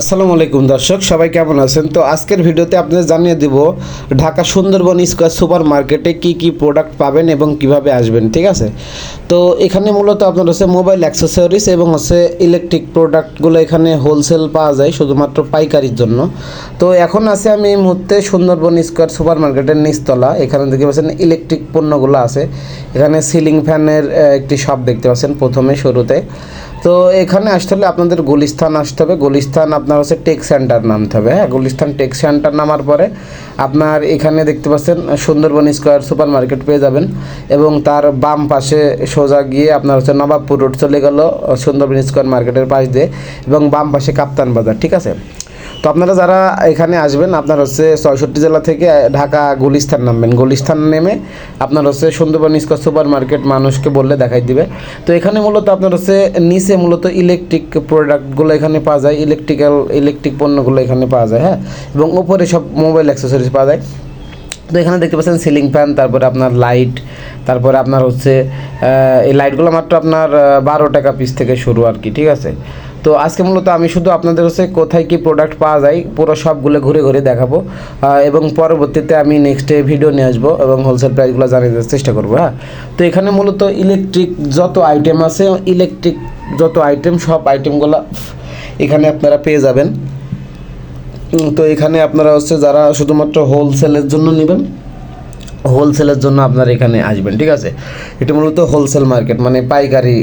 আসসালামু আলাইকুম দর্শক, সবাই কেমন আছেন? তো আজকের ভিডিওতে আপনাদের জানিয়ে দিব, ঢাকা সুন্দরবন স্কোয়ার সুপার মার্কেটে কী কী প্রোডাক্ট পাবেন এবং কীভাবে আসবেন, ঠিক আছে? তো এখানে মূলত আপনার হচ্ছে মোবাইল অ্যাক্সেসরিজ এবং হচ্ছে ইলেকট্রিক প্রোডাক্টগুলো এখানে হোলসেল পাওয়া যায়, শুধুমাত্র পাইকারির জন্য। তো এখন আছে আমি এই মুহূর্তে সুন্দরবন স্কোয়ার সুপার মার্কেটের নিচতলা, এখানে দেখতে পাচ্ছেন ইলেকট্রিক পণ্যগুলো আছে। এখানে সিলিং ফ্যানের একটি শপ দেখতে পাচ্ছেন প্রথমে, শুরুতে। তো এখানে আসতে হলে আপনাদের গুলিস্তান আসতে হবে। গুলিস্তান আপনার হচ্ছে টেক সেন্টার নামতে হবে হ্যাঁ? গুলিস্তান টেক সেন্টার নামার পরে আপনার এখানে দেখতে পাচ্ছেন সুন্দরবন স্কোয়ার সুপার মার্কেট পেয়ে যাবেন এবং তার বাম পাশে সোজা গিয়ে আপনার হচ্ছে নবাবপুর রোড চলে গেল সুন্দরবন স্কোয়ার মার্কেটের পাশ দিয়ে এবং বাম পাশে কাপ্তান বাজার, ঠিক আছে? তো আপনারা যারা এখানে আসবেন, আপনার হচ্ছে ছয়ষট্টি জেলা থেকে ঢাকা গুলিস্তান নামবেন। গুলিস্তান নেমে আপনার হচ্ছে সুন্দরবন স্কোয়ার সুপার মার্কেট মানুষকে বললে দেখাই দিবে। তো এখানে মূলত আপনার হচ্ছে নিচে মূলত ইলেকট্রিক প্রোডাক্টগুলো এখানে পাওয়া যায় ইলেকট্রিক্যাল ইলেকট্রিক পণ্যগুলো এখানে পাওয়া যায় হ্যাঁ? এবং উপরে সব মোবাইল অ্যাক্সেসরিজ পাওয়া যায়। তো এখানে দেখতে পাচ্ছেন সিলিং ফ্যান তারপরে আপনার লাইট তারপরে আপনার হচ্ছে এই লাইটগুলো মাত্র আপনার বারো টাকা পিস থেকে শুরু আর কি, ঠিক আছে? তো আজকে মূলত আমি শুধু আপনাদের হচ্ছে কোথায় কি প্রোডাক্ট পাওয়া যায়, পুরো সবগুলো ঘুরে ঘুরে দেখাবো এবং পরবর্তীতে আমি নেক্সটে ভিডিও নিয়ে আসব এবং হোলসেল প্রাইসগুলো জানিয়ে দেওয়ার চেষ্টা করব হ্যাঁ? তো এখানে মূলত ইলেকট্রিক যত আইটেম আছে ইলেকট্রিক যত আইটেম সব আইটেমগুলো এখানে আপনারা পেয়ে যাবেন। তো এখানে আপনারা হচ্ছে যারা শুধুমাত্র হোলসেলের জন্য নেবেন হোলসেলের জন্য আপনার এখানে আসবেন, ঠিক আছে? এটা মূলত হোলসেল মার্কেট মানে পাইকারি,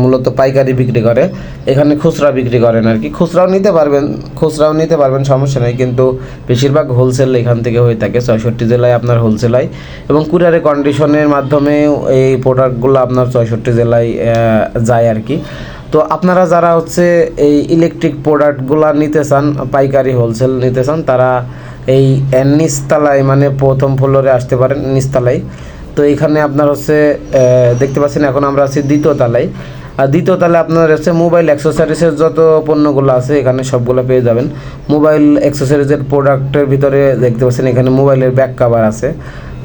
মূলত পাইকারি বিক্রি করে। এখানে খুচরা বিক্রি করেন আর কি। খুচরাও নিতে পারবেন, খুচরাও নিতে পারবেন, সমস্যা নেই, কিন্তু বেশিরভাগ হোলসেল এখান থেকে হয়ে থাকে। ছয়ষট্টি জেলায় আপনার হোলসেল হয় এবং কুরিয়ারে কন্ডিশনের মাধ্যমে এই প্রোডাক্টগুলো আপনার ছয়ষট্টি জেলায় যায় আর কি। তো আপনারা যারা হচ্ছে এই ইলেকট্রিক প্রোডাক্টগুলো নিতে চান, পাইকারি হোলসেল নিতে চান, তারা এই নিচতলায় মানে প্রথম ফ্লোরে আসতে পারেন, নিচতলায়। তো এখানে আপনার হচ্ছে দেখতে পাচ্ছেন, এখন আমরা আছি দ্বিতীয় তলায়। আর দ্বিতীয় তলায় আপনার হচ্ছে মোবাইল অ্যাক্সেসরিজের যত পণ্যগুলো আছে, এখানে সবগুলো পেয়ে যাবেন। মোবাইল অ্যাক্সেসরিজের প্রোডাক্টের ভিতরে দেখতে পাচ্ছেন, এখানে মোবাইলের ব্যাক কাভার আছে।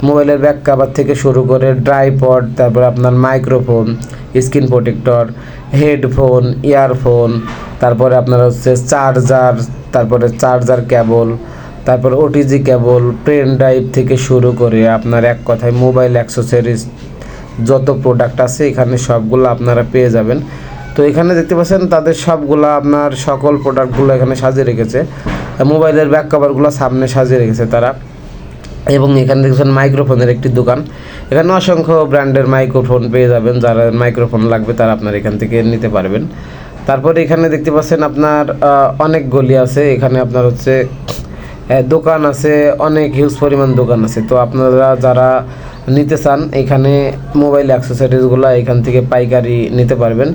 মোবাইলের ব্যাক কাভার থেকে শুরু করে ড্রাইপড তারপর আপনার microphone screen protector, headphone, earphone, তারপরে আপনার হচ্ছে চার্জার, তারপরে চার্জার কেবল, তারপর ওটিজি কেবল, পেন ড্রাইভ থেকে শুরু করে আপনার এক কথায় মোবাইল অ্যাক্সেসরিজ, যত প্রোডাক্ট আছে এখানে সবগুলো আপনারা পেয়ে যাবেন। তো এখানে দেখতে পাচ্ছেন তাদের সবগুলো আপনার সকল প্রোডাক্টগুলো এখানে সাজিয়ে রেখেছে। মোবাইলের ব্যাক কভারগুলো সামনে সাজিয়ে রেখেছে তারা। এবং এখানে দেখছেন মাইক্রোফোনের একটি দোকান। এখানে অসংখ্য ব্র্যান্ডের মাইক্রোফোন পেয়ে যাবেন। যারা মাইক্রোফোন লাগবে, তারা আপনার এখান থেকে নিতে পারবেন। তারপরে এখানে দেখতে পাচ্ছেন আপনার অনেক গলি আছে। এখানে আপনার হচ্ছে দোকান আছে, অনেক হিউজ পরিমাণ দোকান আছে। তো আপনারা যারা নিতে চান, এখানে মোবাইল অ্যাক্সেসরিজগুলো এখান থেকে পাইকারি নিতে পারবেন।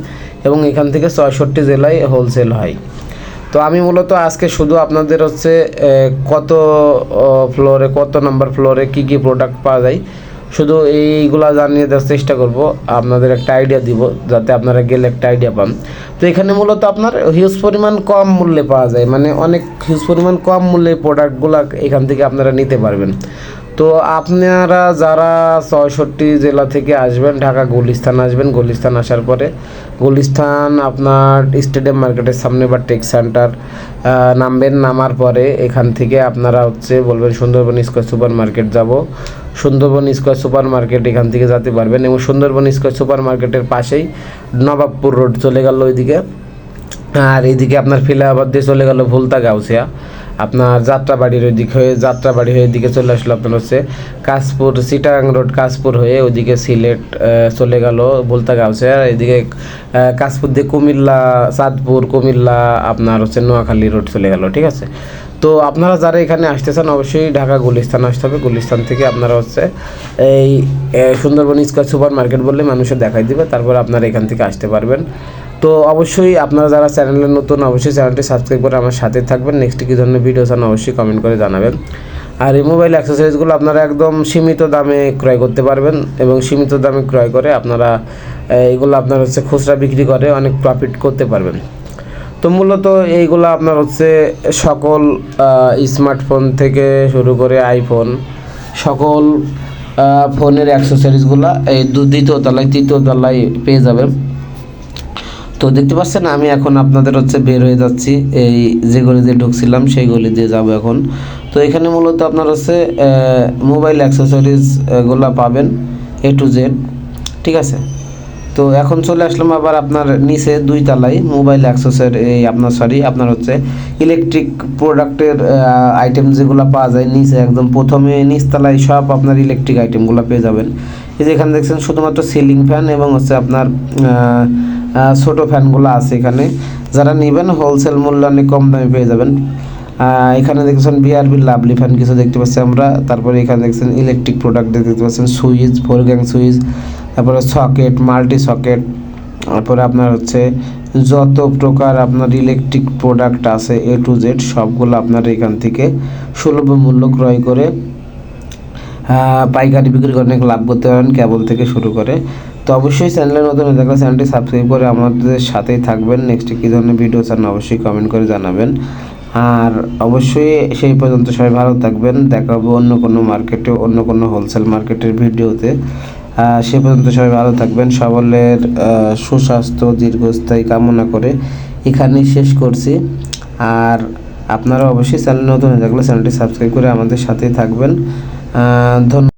এবং এখান থেকে ছয়ষট্টি জেলায় হোলসেল হয়। তো আমি মূলত আজকে শুধু আপনাদের হচ্ছে কত ফ্লোরে কত নাম্বার ফ্লোরে কি কি প্রোডাক্ট পাওয়া যায়, শুধু এইগুলা জানিয়ে দেওয়ার চেষ্টা করব। আপনাদের একটা আইডিয়া দিব, যাতে আপনারা গেলে একটা আইডিয়া পান। তো এখানে মূলত আপনার হিউজ পরিমাণ কম মূল্যে পাওয়া যায় মানে অনেক হিউজ পরিমাণ কম মূল্যে প্রোডাক্টগুলো এখান থেকে আপনারা নিতে পারবেন। তো আপনারা যারা ছয়ষট্টি জেলা থেকে আসবেন, ঢাকা গুলিস্তান আসবেন, গুলিস্তান আসার পরে, গুলিস্তান আপনার স্টেডিয়াম মার্কেটের সামনে বা টেক সেন্টার নামবেন, নামার পরে এখান থেকে আপনারা হচ্ছে বলবেন সুন্দরবন স্কোয়ার সুপার মার্কেট যাব। সুন্দরবন স্কোয়ার সুপার মার্কেট এখান থেকে যেতে পারবেন এবং সুন্দরবন স্কোয়ার সুপার মার্কেটের পাশেই নবাবপুর রোড চলে গেল ওইদিকে। আর এইদিকে আপনার ফিলাবাদ দিয়ে চলে গেল ভুলতা গাউসিয়া। আপনার যাত্রাবাড়ির ওই দিক হয়ে যাত্রাবাড়ি হয়ে এদিকে চলে আসলো আপনার হচ্ছে কাশপুর, সিটাং রোড কাশপুর হয়ে ওইদিকে সিলেট চলে গেল ভুলতা গাউসিয়া। আর এদিকে কাশপুর দিয়ে কুমিল্লা, চাঁদপুর, কুমিল্লা, আপনার হচ্ছে নোয়াখালী রোড চলে গেল, ঠিক আছে? তো আপনারা যারা এখানে আসতে চান অবশ্যই ঢাকা গুলিস্তান আসতে হবে। গুলিস্তান থেকে আপনারা হচ্ছে এই সুন্দরবন স্কোয়ার সুপার মার্কেট বললে মানুষের দেখাই দিবে, তারপর আপনারা এখান থেকে আসতে পারবেন। তো অবশ্যই আপনারা যারা চ্যানেলে নতুন, অবশ্যই চ্যানেলটি সাবস্ক্রাইব করে আমার সাথে থাকবেন। নেক্সট কী ধরনের ভিডিও চান অবশ্যই কমেন্ট করে জানাবেন। আর এই মোবাইল অ্যাক্সেসরিজগুলো আপনারা একদম সীমিত দামে ক্রয় করতে পারবেন এবং সীমিত দামে ক্রয় করে আপনারা এগুলো আপনার হচ্ছে খুচরা বিক্রি করে অনেক প্রফিট করতে পারবেন। তো মূলত এইগুলো আপনার হচ্ছে সকল স্মার্টফোন থেকে শুরু করে আইফোন সকল ফোনের অ্যাক্সেসরিজগুলো এই দু- দ্বিতীয় তলায়, তৃতীয় তলায় পেয়ে যাবেন। তো দেখতে পাচ্ছেন, আমি এখন আপনাদের হচ্ছে বের হয়ে যাচ্ছি। এই যে গলি দিয়ে ঢুকছিলাম, সেই গলি দিয়ে যাব এখন। তো এখানে মূলত আপনার হচ্ছে মোবাইল অ্যাক্সেসরিজগুলা পাবেন এ টু জেড ঠিক আছে? তো এখন চলে আসলাম আবার আপনার নিচে দুই তলায় মোবাইল অ্যাক্সেসর এই আপনার সরি আপনার হচ্ছে ইলেকট্রিক প্রোডাক্টের আইটেম যেগুলো পাওয়া যায় নিচে একদম প্রথমে নিচ নিচতলায় সব আপনার ইলেকট্রিক আইটেমগুলো পেয়ে যাবেন। এই যে এখানে দেখছেন শুধুমাত্র সিলিং ফ্যান এবং হচ্ছে আপনার ছোট ফ্যানগুলো আছে এখানে। যারা নেবেন হোলসেল মূল্য অনেক কম দামে পেয়ে যাবেন। এখানে দেখছেন বিআরবি লাভলি ফ্যান কিছু দেখতে পাচ্ছি আমরা। তারপরে এখানে দেখছেন ইলেকট্রিক প্রোডাক্ট দেখতে পাচ্ছেন সুইচ ফোর গ্যাং সুইচ তারপরে সকেট মাল্টি সকেট তারপরে আপনার হচ্ছে যত প্রকার আপনার ইলেকট্রিক প্রোডাক্ট আছে এ টু জেড সবগুলো আপনার এখান থেকে সুলভ মূল্য ক্রয় করে পাইকারি বিক্রি করে অনেক লাভ করতে পারেন, কেবল থেকে শুরু করে। তো অবশ্যই চ্যানেলের নতুন থাকলে চ্যানেলটি সাবস্ক্রাইব করে আমাদের সাথেই থাকবেন। নেক্সট কী ধরনের ভিডিও চান অবশ্যই কমেন্ট করে জানাবেন। আর অবশ্যই সেই পর্যন্ত সবাই ভালো থাকবেন। দেখা হবে অন্য কোনো মার্কেটে অন্য কোনো হোলসেল মার্কেটের ভিডিওতে সে পর্যন্ত সবাই ভালো থাকবেন। সকলের সুস্বাস্থ্য, দীর্ঘস্থায়ী কামনা করে এখানেই শেষ করছি। আর আপনারা অবশ্যই চ্যানেল নতুন হয়ে থাকলে চ্যানেলটি সাবস্ক্রাইব করে আমাদের সাথেই থাকবেন। ধন্যবাদ।